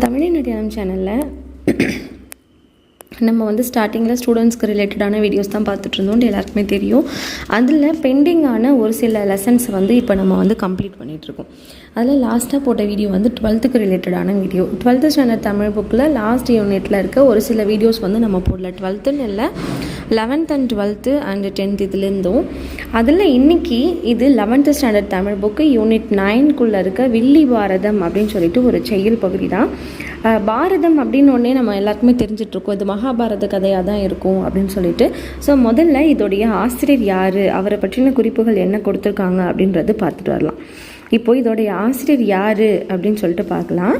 தமிழின் அடையாளம் சேனலில் நம்ம வந்து ஸ்டார்டிங்கில் ஸ்டூடெண்ட்ஸ்க்கு ரிலேட்டடான வீடியோஸ் தான் பார்த்துட்டு இருந்தோம் எல்லாருக்குமே தெரியும். அதில் பெண்டிங்கான ஒரு சில லெசன்ஸ் வந்து இப்போ நம்ம வந்து கம்ப்ளீட் பண்ணிகிட்ருக்கோம் அதில் லாஸ்ட்டாக போட்ட வீடியோ வந்து டுவெல்த்துக்கு ரிலேட்டடான வீடியோ டுவெல்த்து ஸ்டாண்டர்ட் தமிழ் புக்கில் லாஸ்ட் யூனிட்டில் இருக்க ஒரு சில வீடியோஸ் வந்து நம்ம போடல. டுவெல்த்துன்னு இல்லை eleventh and twelfth and tenth இதுலேருந்தும். அதில் இன்றைக்கி இது eleventh standard Tamil book unit நைன்குள்ளே இருக்க வில்லி பாரதம் அப்படின்னு சொல்லிட்டு ஒரு செயல் பகுதி தான். பாரதம் அப்படின்னு ஒன்றே நம்ம எல்லாருக்குமே தெரிஞ்சிட்ருக்கோம். இது மகாபாரத கதையாக தான் இருக்கும் அப்படின்னு சொல்லிட்டு. ஸோ முதல்ல இதோடைய ஆசிரியர் யார்? அவரை பற்றின குறிப்புகள் என்ன கொடுத்துருக்காங்க அப்படின்றது பார்த்துட்டு வரலாம். இப்போ இதோடைய ஆசிரியர் யார் அப்படின்னு சொல்லிட்டு பார்க்கலாம்.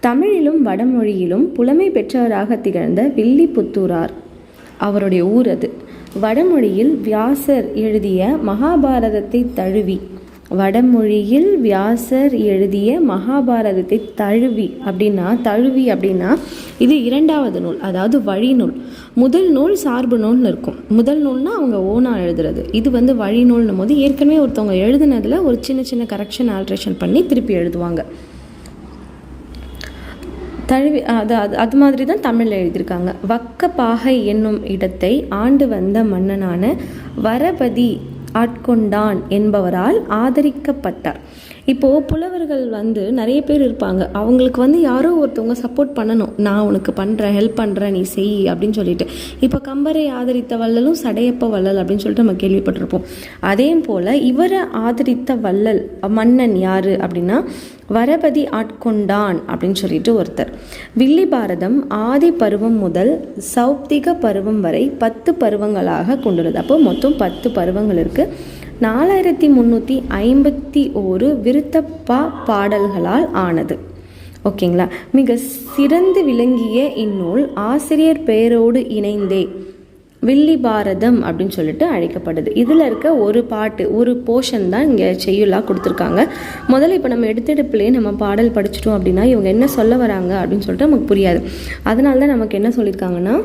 தமிழிலும் வடமொழியிலும் புலமை பெற்றவராக திகழ்ந்த வில்லிபுத்தூரார். அவருடைய ஊர் அது. வடமொழியில் வியாசர் எழுதிய மகாபாரதத்தை தழுவி. வடமொழியில் வியாசர் எழுதிய மகாபாரதத்தை தழுவி அப்படின்னா தழுவி அப்படின்னா இது இரண்டாவது நூல் அதாவது வழிநூல். முதல் நூல் சார்பு நூல்னு இருக்கும். முதல் நூல்னால் அவங்க ஓனாக எழுதுறது. இது வந்து வழிநூல்னும் போது ஏற்கனவே ஒருத்தவங்க எழுதுனதில் ஒரு சின்ன சின்ன கரெக்ஷன் ஆல்ட்ரேஷன் பண்ணி திருப்பி எழுதுவாங்க. தழுவி அது அது அது மாதிரி தான் தமிழில் எழுதியிருக்காங்க. வக்கப்பாகை என்னும் இடத்தை ஆண்டு வந்த மன்னனான வரபதி ஆட்கொண்டான் என்பவரால் ஆதரிக்கப்பட்டார். இப்போது புலவர்கள் வந்து நிறைய பேர் இருப்பாங்க. அவங்களுக்கு வந்து யாரோ ஒருத்தவங்க சப்போர்ட் பண்ணணும். நான் உனக்கு பண்ணுறேன் ஹெல்ப் பண்ணுறேன் நீ செய் அப்படின்னு சொல்லிட்டு. இப்போ கம்பரை ஆதரித்த வள்ளலும் சடையப்ப வள்ளல் அப்படின்னு சொல்லிட்டு நம்ம கேள்விப்பட்டிருப்போம். அதே போல் இவரை ஆதரித்த வள்ளல் மன்னன் யார் அப்படின்னா வரபதி ஆட்கொண்டான் அப்படின்னு சொல்லிட்டு ஒருத்தர். வில்லி பாரதம் ஆதி பருவம் முதல் சௌப்திக பருவம் வரை பத்து பருவங்களாக கொண்டுள்ளது. அப்போ மொத்தம் பத்து பருவங்கள் இருக்குது நாலாயிரத்தி முந்நூற்றி ஐம்பத்தி ஓரு விருத்தப்பா பாடல்களால் ஆனது. ஓகேங்களா? மிக சிறந்து விளங்கிய இந்நூல் ஆசிரியர் பெயரோடு இணைந்தே வில்லி பாரதம் அப்படின்னு சொல்லிட்டு அழைக்கப்படுது. இதில் இருக்க ஒரு பாட்டு ஒரு போர்ஷன் தான் இங்கே செய்யுளாக கொடுத்துருக்காங்க. முதல்ல இப்போ நம்ம எடுத்தெடுப்புலேயே நம்ம பாடல் படிச்சிட்டோம் அப்படின்னா இவங்க என்ன சொல்ல வராங்க அப்படின்னு சொல்லிட்டு நமக்கு புரியாது. அதனால தான் நமக்கு என்ன சொல்லியிருக்காங்கன்னா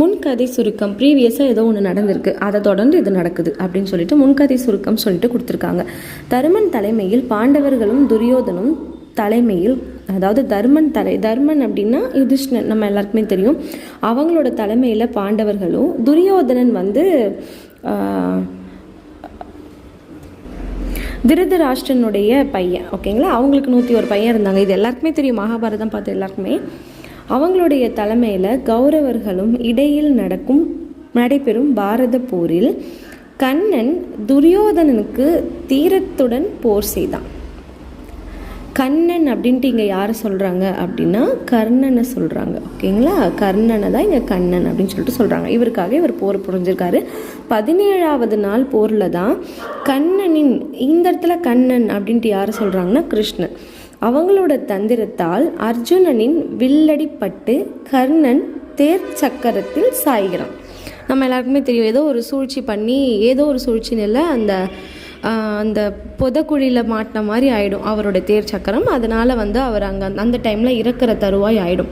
முன்கதை சுருக்கம் ப்ரீவியஸாக ஏதோ ஒன்று நடந்திருக்கு. அதை தொடர்ந்து இது நடக்குது அப்படின்னு சொல்லிட்டு முன்கதை சுருக்கம் சொல்லிட்டு கொடுத்துருக்காங்க. தருமன் தலைமையில் பாண்டவர்களும் துரியோதனும் தலைமையில் அதாவது தர்மன் தலை தர்மன் அப்படின்னா யுதிஷ்ணன் நம்ம எல்லாருக்குமே தெரியும். அவங்களோட தலைமையில் பாண்டவர்களும் துரியோதனன் வந்து திருதராஷ்டனுடைய திருதராஷ்டிரனுடைய பையன் ஓகேங்களா அவங்களுக்கு நூற்றி ஒரு பையன் இருந்தாங்க. இது எல்லாருக்குமே தெரியும். மகாபாரதம் பார்த்து எல்லாருக்குமே. அவங்களுடைய தலைமையில் கௌரவர்களும் இடையில் நடக்கும் நடைபெறும் பாரத போரில் கண்ணன் துரியோதனனுக்கு தீரத்துடன் போர் செய்தான். கண்ணன் அப்படின்ட்டு இங்கே யாரை சொல்கிறாங்க அப்படின்னா கர்ணனை சொல்கிறாங்க ஓகேங்களா? கர்ணனை தான் இங்கே கண்ணன் அப்படின்னு சொல்லிட்டு சொல்கிறாங்க இவருக்காக இவர் போர் புரிஞ்சிருக்காரு. பதினேழாவது நாள் போரில் தான் கண்ணனின் இந்த இடத்துல கண்ணன் அப்படின்ட்டு யாரை சொல்கிறாங்கன்னா கிருஷ்ணன். அவங்களோட தந்திரத்தால் அர்ஜுனனின் வில்லடிப்பட்டு கர்ணன் தேர் சக்கரத்தில் சாய்கிறான். நம்ம எல்லாருக்குமே தெரியும் ஏதோ ஒரு சூழ்ச்சி பண்ணி ஏதோ ஒரு சூழ்ச்சினில் அந்த அந்த புதக்குழியில் மாட்டின மாதிரி ஆயிடும் அவரோட தேர் சக்கரம். அதனால் வந்து அவர் அங்கே அந்த டைமில் இறக்குற தருவாய் ஆயிடும்.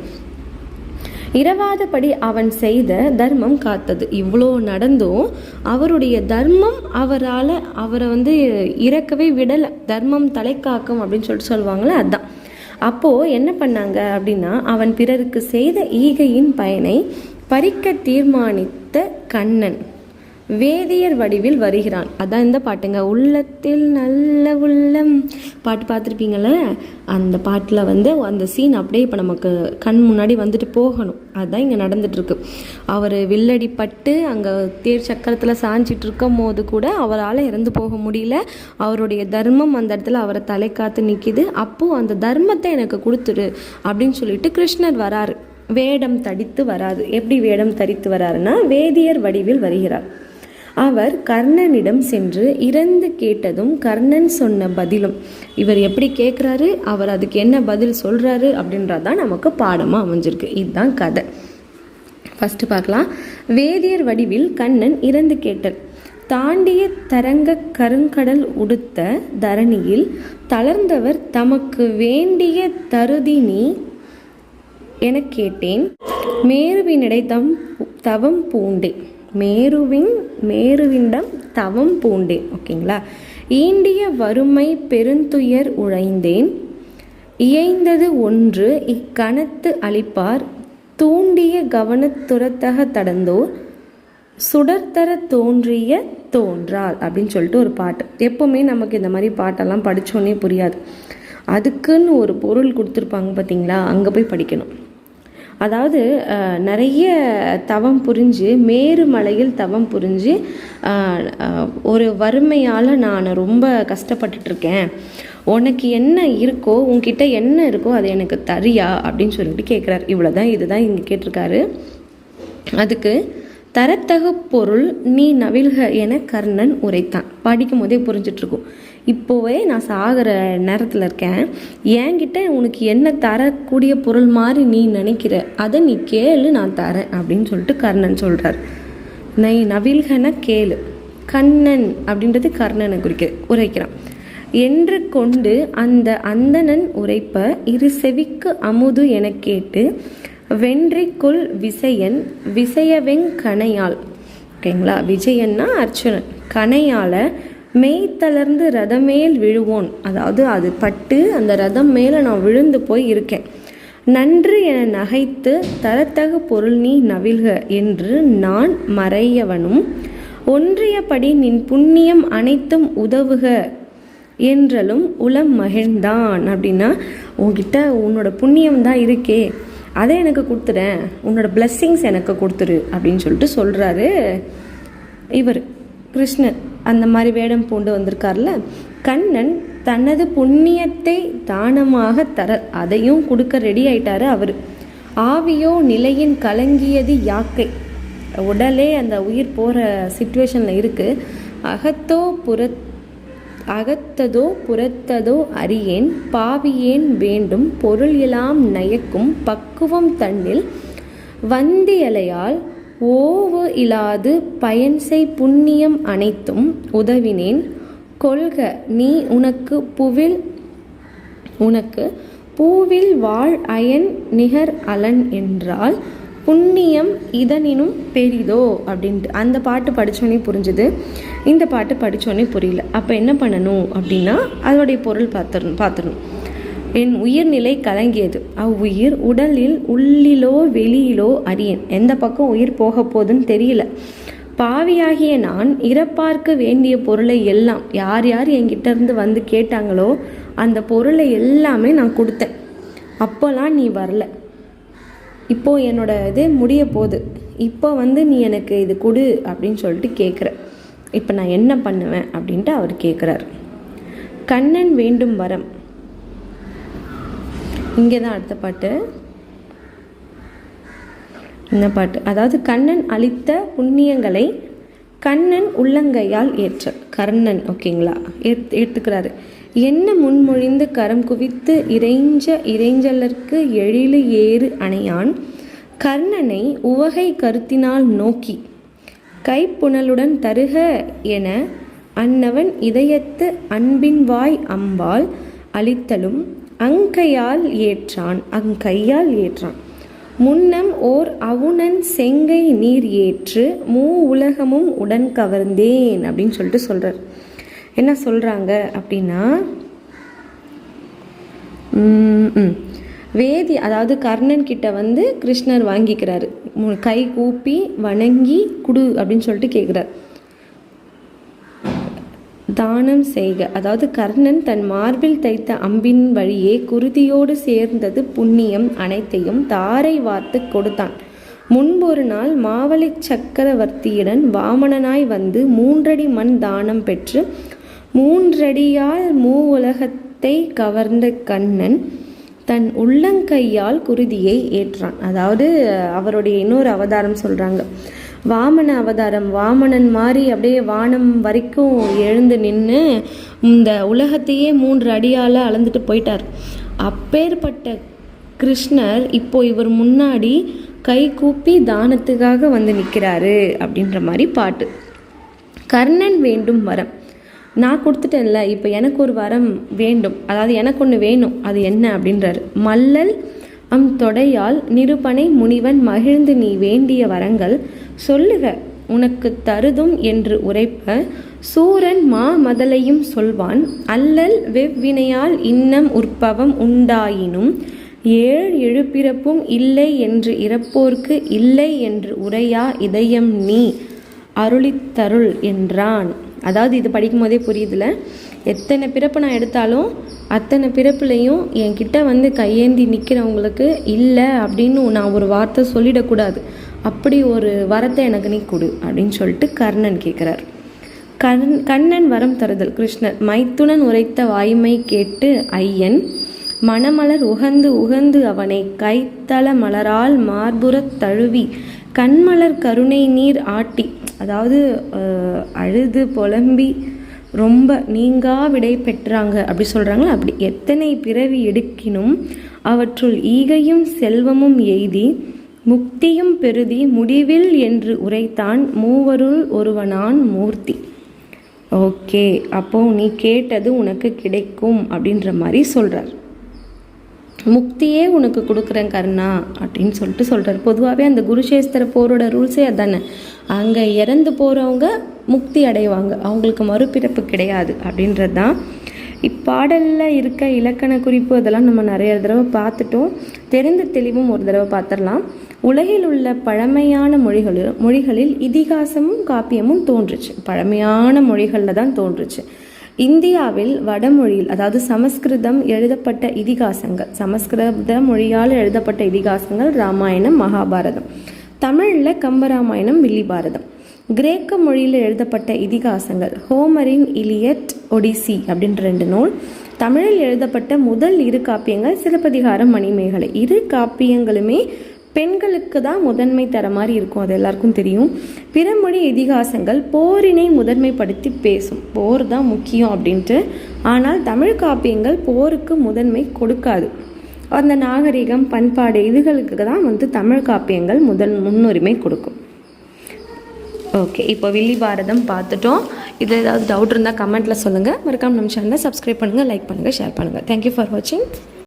இரவாதபடி அவன் செய்த தர்மம் காத்தது. இவ்வளோ நடந்தும் அவருடைய தர்மம் அவரால் அவரை வந்து இறக்கவே விடலை. தர்மம் தலை காக்கும் அப்படின்னு சொல்லிட்டு சொல்லுவாங்களே அதுதான் அப்போது என்ன பண்ணாங்க அப்படின்னா அவன் பிறருக்கு செய்த ஈகையின் பயனை பறிக்க தீர்மானித்த கண்ணன். வேதியர் வடிவில் வருகிறான். அதான் இந்த பாட்டுங்க. உள்ளத்தில் நல்ல உள்ளம். பாட்டு பார்த்துருப்பீங்களே அந்த பாட்டில் வந்து அந்த சீன் அப்படியே இப்போ நமக்கு கண் முன்னாடி வந்துட்டு போகணும். அதுதான் இங்கே நடந்துட்டுருக்கு. அவர் வில்லடி பட்டு அங்கே தேர் சக்கரத்தில் சாஞ்சிட்டு இருக்கும் போது கூட அவரால் இறந்து போக முடியல. அவருடைய தர்மம் அந்த இடத்துல அவரை தலை காத்து நிற்கிது அப்போது அந்த தர்மத்தை எனக்கு கொடுத்துரு அப்படின்னு சொல்லிட்டு கிருஷ்ணர் வராரு. வேடம் தடித்து வராது. எப்படி வேடம் தரித்து வராருன்னா வேதியர் வடிவில் வருகிறார். அவர் கர்ணனிடம் சென்று இறந்து கேட்டதும் கர்ணன் சொன்ன பதிலும் இவர் எப்படி கேட்குறாரு அவர் அதுக்கு என்ன பதில் சொல்கிறாரு அப்படின்றது தான் நமக்கு பாடமாக அமைஞ்சிருக்கு. இதுதான் கதை. ஃபஸ்ட்டு பார்க்கலாம். வேதியர் வடிவில் கண்ணன் இறந்து கேட்டல் தாண்டிய தரங்க கருங்கடல் உடுத்த தரணியில் தளர்ந்தவர் தமக்கு வேண்டிய தருதி நீ எனக் கேட்டேன். மேருவினிடை தம் தவம் பூண்டே மேருவின் மேருவிண்டம் தவம் பூண்டேன். ஓகேங்களா? ஈண்டிய வறுமை பெருந்துயர் உழைந்தேன். இயைந்தது ஒன்று இக்கணத்து அளிப்பார். தூண்டிய கவனத்துறத்தக தடந்தோர். சுடர்தர தோன்றிய தோன்றால் அப்படின்னு சொல்லிட்டு ஒரு பாட்டு. எப்போவுமே நமக்கு இந்த மாதிரி பாட்டெல்லாம் படித்தோன்னே புரியாது. அதுக்குன்னு ஒரு பொருள் கொடுத்துருப்பாங்க பார்த்தீங்களா அங்கே போய் படிக்கணும். அதாவது நிறைய தவம் புரிஞ்சு மேருமலையில் தவம் புரிஞ்சு ஒரு வறுமையால் நான் ரொம்ப கஷ்டப்பட்டுட்ருக்கேன். உனக்கு என்ன இருக்கோ உன்கிட்ட என்ன இருக்கோ அது எனக்கு தரியா அப்படின்னு சொல்லிட்டு கேட்குறாரு இவ்வளோதான் இதுதான் இங்கே கேட்டிருக்காரு. அதுக்கு தரத்தகு பொருள் நீ நவில்க என கர்ணன் உரைத்தான். படிக்கும் போதே புரிஞ்சிட்ருக்கும். இருக்கும் இப்போவே நான் சாகிற நேரத்தில் இருக்கேன். என்கிட்ட உனக்கு என்ன தரக்கூடிய பொருள் மாதிரி நீ நினைக்கிற அதை நீ கேளு நான் தரேன் அப்படின்னு சொல்லிட்டு கர்ணன் சொல்கிறார் நை நவில்கன கேளு. கண்ணன் அப்படின்றது கர்ணனை குறிக்க உரைக்கிறான். என்று கொண்டு அந்த அந்தணன் உரைப்ப இரு செவிக்கு அமுது எனக் கேட்டு வென்றிக்குள் விசயன் விசயவெங் கணையால் ஓகேங்களா? விஜயன்னா அர்ச்சுனன் கணையால மெய்த்தளர்ந்து ரதம் மேல் விழுவோன். அதாவது அது பட்டு அந்த ரதம் மேலே நான் விழுந்து போய் இருக்கேன். நன்று என நகைத்து தரத்தகு பொருள் நீ நவில்க என்று நான் மறையவனும் ஒன்றியபடி நின் புண்ணியம் அனைத்தும் உதவுக என்றலும் உளம் மகிழ்ந்தான். அப்படின்னா உன்கிட்ட உன்னோட புண்ணியம் தான் இருக்கே. அதை எனக்கு கொடுத்துறேன். உன்னோட blessings எனக்கு கொடுத்துரு அப்படின்னு சொல்லிட்டு சொல்கிறாரு இவர். கிருஷ்ணர் அந்த மாதிரி வேடம் பூண்டு வந்திருக்கார்ல கண்ணன் தனது புண்ணியத்தை தானமாக தர அதையும் கொடுக்க ரெடி ஆயிட்டாரு அவர். ஆவியோ நிலையின் கலங்கியது யாக்கை. உடலே அந்த உயிர் போகிற சுச்சுவேஷனில் இருக்குது அகத்தோ புறத் அகத்ததோ புறத்ததோ அறியேன் பாவியேன் வேண்டும் பொருள் எல்லாம் நயக்கும் பக்குவம் தன்னில் வந்தியலையால் ஓவு இலாது பயன்செய் புண்ணியம் அனைத்தும் உதவினேன். கொள்க நீ உனக்கு புவில் உனக்கு பூவில் வாழ் அயன் நிகர் அலன் என்றால் புண்ணியம் இதனினும் பெரிதோ? அப்படின்ட்டு அந்த பாட்டு படித்தோன்னே புரிஞ்சுது. இந்த பாட்டு படித்தோன்னே புரியல. அப்போ என்ன பண்ணணும் அப்படின்னா அதோடைய பொருள் பார்த்துடணும் பார்த்துடணும். என் உயிர்நிலை கலங்கியது. அவ்வுயிர் உடலில் உள்ளிலோ வெளியிலோ அறியேன் எந்த பக்கம் உயிர் போக போகுதுன்னு தெரியல. பாவியாகிய நான் இறப்பார்க்க வேண்டிய பொருளை எல்லாம் யார் யார் என்கிட்ட இருந்து வந்து கேட்டாங்களோ அந்த பொருளை எல்லாமே நான் கொடுத்தேன். அப்போல்லாம் நீ வரல. இப்போ என்னோட இது முடிய போகுது இப்போ வந்து நீ எனக்கு இது கொடு அப்படின்னு சொல்லிட்டு கேட்குற இப்போ நான் என்ன பண்ணுவேன் அப்படின்ட்டு அவர் கேட்குறாரு கண்ணன் வேண்டும் வரம். இங்கே தான் அடுத்த பாட்டு. இந்த பாட்டு? அதாவது கண்ணன் அளித்த புண்ணியங்களை கண்ணன் உள்ளங்கையால் ஏற்ற கர்ணன் ஓகேங்களா? ஏத் ஏற்றுக்கிறாரு என்ன முன்மொழிந்து கரம் குவித்து இறைஞ்ச இறைஞ்சலர்க்கு எழிலு ஏறு அணையான் கர்ணனை உவகை கருத்தினால் நோக்கி கைப்புணலுடன் தருக என அன்னவன் இதயத்து அன்பின் வாய் அம்பால் அளித்தலும் அங்கையால் ஏற்றான் அங்கையால் ஏற்றான். முன்னம் ஓர் அவுணன் செங்கை நீர் ஏற்று மூ உலகமும் உடன் கவர்ந்தேன் அப்படின்னு சொல்லிட்டு சொல்கிறார் என்ன சொல்கிறாங்க அப்படின்னா வேதி அதாவது கர்ணன் கிட்ட வந்து கிருஷ்ணர் வாங்கிக்கிறாரு. மு- கை கூப்பி வணங்கி குடு அப்படின்னு சொல்லிட்டு கேட்குறார் தானம் செய்க. அதாவது கர்ணன் தன் மார்பில் தைத்த அம்பின் வழியே குருதியோடு சேர்ந்தது புண்ணியம் அனைத்தையும் தாரை வார்த்து கொடுத்தான். முன்பொரு நாள் மாவலி சக்கரவர்த்தியுடன் வாமணனாய் வந்து மூன்றடி மண் தானம் பெற்று மூன்றடியால் மூ உலகத்தை கவர்ந்த கண்ணன் தன் உள்ளங்கையால் குருதியை ஏற்றான். அதாவது அவருடைய இன்னொரு அவதாரம் சொல்கிறாங்க வாமன அவதாரம் வாமனன் மாதிரி அப்படியே வானம் வரைக்கும் எழுந்து நின்று இந்த உலகத்தையே மூன்று அடியால் அளந்துட்டு போயிட்டார். அப்பேற்பட்ட கிருஷ்ணர் இப்போ இவர் முன்னாடி கை கூப்பி தானத்துக்காக வந்து நிற்கிறாரு அப்படின்ற மாதிரி பாட்டு. கர்ணன் வேண்டும் வரம். நான் கொடுத்துட்டேன்ல இப்போ எனக்கு ஒரு வரம் வேண்டும். அதாவது எனக்கு ஒன்று வேணும் அது என்ன அப்படின்றாரு. மல்லல் அம் தொடையால் நிருபனை முனிவன் மகிழ்ந்து நீ வேண்டிய வரங்கள் சொல்லுக உனக்கு தருதும் என்று உரைப்ப சூரன் மா மதலையும் சொல்வான் அல்லல் வெவ்வினையால் இன்னம் உற்பவம் உண்டாயினும் ஏழ் எழுப்பிறப்பும் இல்லை என்று இறப்போர்க்கு இல்லை என்று உரையா இதயம் நீ அருளித்தருள் என்றான். அதாவது இது படிக்கும் போதே புரியுதுல? எத்தனை பிறப்பு நான் எடுத்தாலும் அத்தனை பிறப்புலையும் என்கிட்ட வந்து கையேந்தி நிற்கிறவங்களுக்கு இல்லை அப்படின்னு நான் ஒரு வார்த்தை சொல்லிடக்கூடாது. அப்படி ஒரு வரத்தை எனக்கு நீ கொடு அப்படின்னு சொல்லிட்டு கர்ணன் கேட்குறார் கண் கண்ணன் வரம் தருதல். கிருஷ்ணர் மைத்துனன் உரைத்த வாய்மை கேட்டு ஐயன் மணமலர் உகந்து உகந்து அவனை கைத்தள மலரால் மார்புறத் தழுவி கண்மலர் கருணை நீர் ஆட்டி அதாவது அழுது புலம்பி ரொம்ப நீங்கா விடை பெற்றாங்க அப்படி சொல்கிறாங்களா அப்படி எத்தனை பிறவி எடுக்கினும் அவற்றுள் ஈகையும் செல்வமும் எய்தி முக்தியும் பெருதி முடிவில் என்று உரைத்தான் மூவருள் ஒருவனான் மூர்த்தி. ஓகே அப்போ நீ கேட்டது உனக்கு கிடைக்கும் அப்படின்ற மாதிரி சொல்கிறார் முக்தியே உனக்கு கொடுக்குறேன் கர்ணா அப்படின்னு சொல்லிட்டு சொல்கிறார் பொதுவாகவே அந்த குருஷேஸ்தர போரோட ரூல்ஸே அதானே. அங்கே இறந்து போகிறவங்க முக்தி அடைவாங்க. அவங்களுக்கு மறுபிறப்பு கிடையாது அப்படின்றது தான் இப்பாடலில் இருக்க இலக்கண குறிப்பு அதெல்லாம் நம்ம நிறைய தடவை பார்த்துட்டோம். தெரிந்த தெளிவும் ஒரு தடவை பார்த்துடலாம். உலகில் உள்ள பழமையான மொழிகளில் மொழிகளில் இதிகாசமும் காப்பியமும் தோன்றுச்சு. பழமையான மொழிகளில் தான் தோன்றுச்சு. இந்தியாவில் வடமொழியில் அதாவது சமஸ்கிருதம் எழுதப்பட்ட இதிகாசங்கள் சமஸ்கிருத மொழியால் எழுதப்பட்ட இதிகாசங்கள் ராமாயணம் மகாபாரதம். தமிழில் கம்பராமாயணம் வில்லிபாரதம். கிரேக்க மொழியில் எழுதப்பட்ட இதிகாசங்கள் ஹோமரின் இலியட் ஒடிசி அப்படின்ற ரெண்டு நூல். தமிழில் எழுதப்பட்ட முதல் இரு காப்பியங்கள் சிலப்பதிகாரம் மணிமேகலை. இரு காப்பியங்களுமே பெண்களுக்கு தான் முதன்மை தர மாதிரி இருக்கும். அது எல்லாருக்கும் தெரியும். பிறமொழி இதிகாசங்கள் போரினை முதன்மைப்படுத்தி பேசும். போர் தான் முக்கியம் அப்படின்ட்டு. ஆனால் தமிழ் காப்பியங்கள் போருக்கு முதன்மை கொடுக்காது. அந்த நாகரிகம் பண்பாடு இதுகளுக்கு தான் வந்து தமிழ் காப்பியங்கள் முதல் முன்னுரிமை கொடுக்கும். ஓகே இப்போ வில்லி பாரதம் பார்த்துட்டோம். இது ஏதாவது டவுட் இருந்தால் கமெண்ட்டில் சொல்லுங்கள் மறக்காமல் நம்ம சேனலை சப்ஸ்கிரைப் பண்ணுங்கள் லைக் பண்ணுங்கள் ஷேர் பண்ணுங்கள் தேங்க்யூ ஃபார் வாட்சிங்